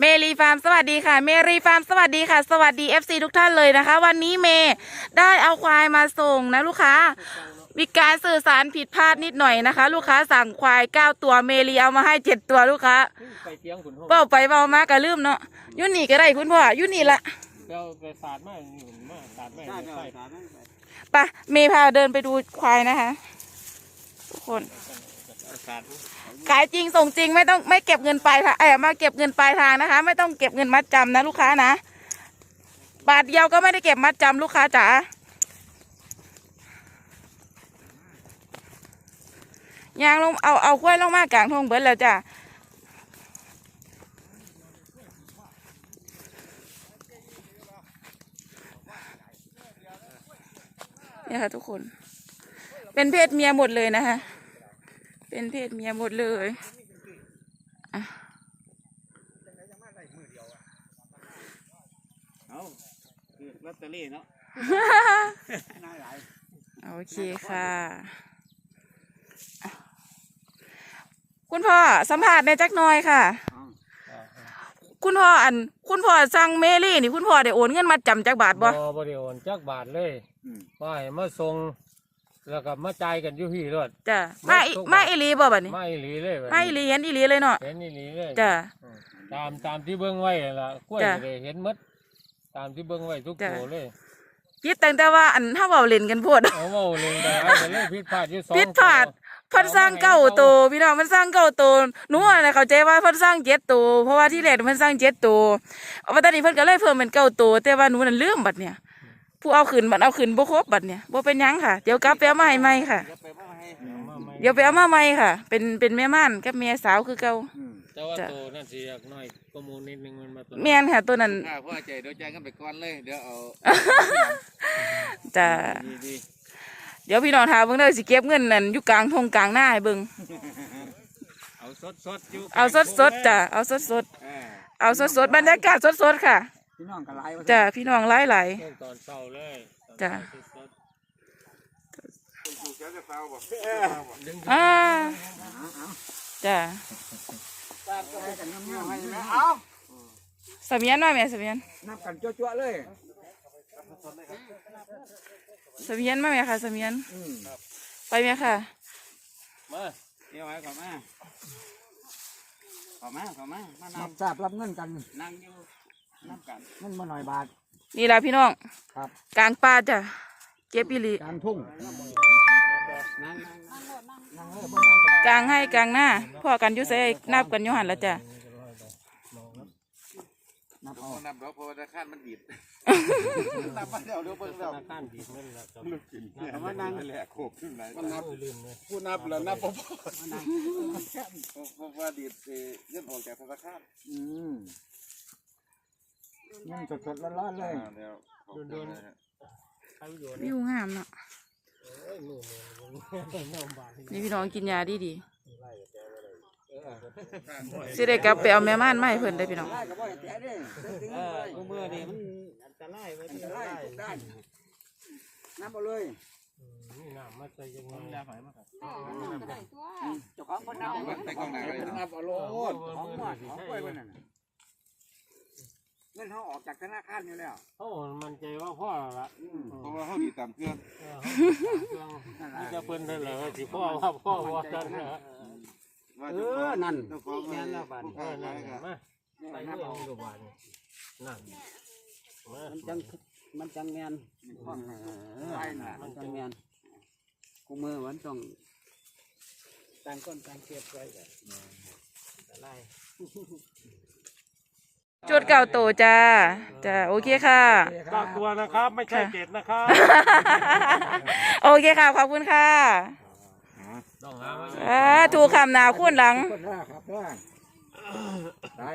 เมรีฟาร์มสวัสดีค่ะ เมรีฟาร์มสวัสดีค่ะ สวัสดี FC ทุกท่านเลยนะคะ วันนี้เมย์ได้เอาควายมาส่งนะลูกค้ามีการสื่อสารผิดพลาดนิดหน่อยนะคะ ลูกค้าสั่งควายเก้าตัวเมรีเอามาให้เจ็ดตัวลูกค้าไปเตียงขุนห้องเป้าไปเป้ามากระลืมเนาะอยุ่นี่ก็ได้คุณพ่ออยุ่นี่ละเราไปสาดมากนี่ผมมาสาดไม่ได้ได้ได้ไปได้ได้ไปะเมย์พาเดินไปดูควายนะคะทุก คนขายจริงส่งจริงไม่ต้องไม่เก็บเงินปลายทางเออมาเก็บเงินปลายทางนะคะ ไม่ต้องเก็บเงินมัดจำนะลูกค้านะบาทเดียวก็ไม่ได้เก็บมัดจำลูกค้าจ๋ายางลงเอาเอากล้วยลงมากลางทงเบิดแล้วจ้ะเนี่ยค่ะทุกคน เป็นเพศเมียหมดเลยนะคะ เป็นเพศเมียหมดเลยอะเอาคือลอตเตอรี่เนาะน่าหลายโอเคค่ะอะคุณพ่อสัมผัสในอยจักหน่อยค่ะเอาคุณพ่ออัน คุณพ่อสั่งเมลี่นี่คุณพ่อได้โอนเงินมาจำจักบาทบ่บ่บริโอนจักบาทเลยอืมมาให้มาส่ง แล้วก็มาจ่ายกันอยู่พี่รถ จ้ะมาอีมาอีหลีบ่บัดนี้มาอีหลีเลยบัดมานี้อีหลีเห็นอีหลีเลยเนาะเห็นอีหลีเลยจ้ะ อืมตามตามที่เบิ้งไว้นั่นล่ะกล้วยจ้ะก็ได้เห็นหมดตามที่เบิ้งไว้ทุกจ้ะตัวเลยคิดตั้งแต่ว่าอันถ้าเว้าเล่นกันโพด เอาเว่าเลยแต่ว่าจะเล่นผิดพลาดอยู่สองผิดพลาด ตัว เพิ่นสร้างเก้าตัวพี่น้องเพิ่นสร้างเก้าตัวหนูอะนะเข้าใจว่าเพิ่นสร้างเจ็ดตัวเพราะว่าที่แรกเพิ่นสร้างเจ็ดตัวเอามาตอนนี้เพิ่นก็เลยเพิ่มเป็นเก้าตัวแต่ว่าหนูนั่นลืมบัดเนี่ย ผู้เอาขึ้นบัดเอาขึ้นบ่ครบบัดเนี่ยบ่เป็นหยังค่ะ เดี๋ยวกลับไปเอามาให้ใหม่ค่ะ จะไปว่าให้เอามาใหม่เดี๋ยวไปเอามาใหม่ค่ะ เป็นเป็นแม่ม่านกับแม่สาวคือเก่าอืมแต่ว่าจ้ะตัวนั่นสิอยากน้อยก็มูลนิดนึงมันมาตัวแม่นค่ะ ตัวนั้นถ้าพ่อใจเดี๋ยวใจายกันไปก่อนเลย เดี๋ยวเอาจะดีดีเดี๋ยวพี่น้องถามเบิ่งเด้อสิเก็บเงินนั่นอยู่กลางทงกลางหน้าให้เบิ่งเอาสดสดอยู่เอาสดๆจ้ะเอาสดเออๆเอาสดๆบรรยากาศสดๆค่ะ พี่น้องกันหลายว่าจ้ะพี่น้องหลายเริ่มตอนเช้าเลยจ้ะสดๆอ่าจ้ะกันเงี้ยๆให้ไหมเอาเสมียนหน่อยแม่เสมียนนับกันจั่วๆเลยเสมียนมาแม่ค่ะเสมียนอืมไปแม่ค่ะๆมาเดี๋ยวไว้ขอมาขอมาขอมามารันั่บงทราบรับเงินกันนั่งอยู่ นับกันเงินมาหน่อยบาท นี่ล่ะพี่น้องครับ กลางป่าจ้ะเก็บอีหลีกลางทุ่งนั่งนั่งนั่งเลยบนนั่งกันกลางให้กลางหน้าพ่อกันอยู่ไสนับกันอยู่หันแล้วจ้ะนับเอานับดอกเพราะว่าธนาคารมันดีดนับมาเดี๋ยวเดี๋ยวเบิ่งธเดี๋ยวนาคารดีมันละครับเอามานั่งแหละโขบขึ้นไหนมันนับลืมเลยผู้นับแล้วนับบ่พอเพราะว่าดีดเอ่อเงินออกจากธนาคารอืม เงินสดๆร้อนๆเลย อ่าเดี๋ยวขอบคุณนะฮะใช้ประโยชน์วิวงามเนาะเอ้ยมือมือมือน้ำบาดนี่นี่พี่น้องกินยาดีดีเออๆสิได้กลับไปเอาแม่ม่านมาให้เพิ่นได้อพี่น้อง ได้ก็บ่ได้แตะเด้เออกูมือนี่มันอันตรายไว้ที่ได้ได้ทุกด้านนับเอาเลยนี่น้ำมาใส่ยังไงยาหอยมาครับเจ้าของคนนับไปกองไหนกันเลยนับเอาโลโอ้ดยของหมดของกล้วยมันน่ะ เงินเขาออกจากธนาคารอยู่แล้วโอ้มันใจว่าพ่อละอืมเพราะว่าเขาดีตามเครื่องเออเขาจะเป็นได้เหรอสิพ่อว่าพ่อว่าจันเหรอว่าเอเจ้าขอองนั่นเจ้าของแม่นแล้วบาดเออนั่นน่ะมาใส่นับเรื่อเอางดูบานนั่นมามันจังมันจังแมนใช่น่ะมันจังแมนกูมือมันต้องต่างคนต่างเก็บไว้อะไร จุดเก่าโตจ้าจ้าโอเคค่ะกากตัวนะครับ ไม่ใช่เจ็ดนะครับ โอเคค่ะ ขอบคุณค่ะต้องหาไว้อ่าถูกคำหนาคุ้นหลัง คนแรกครับแรกได้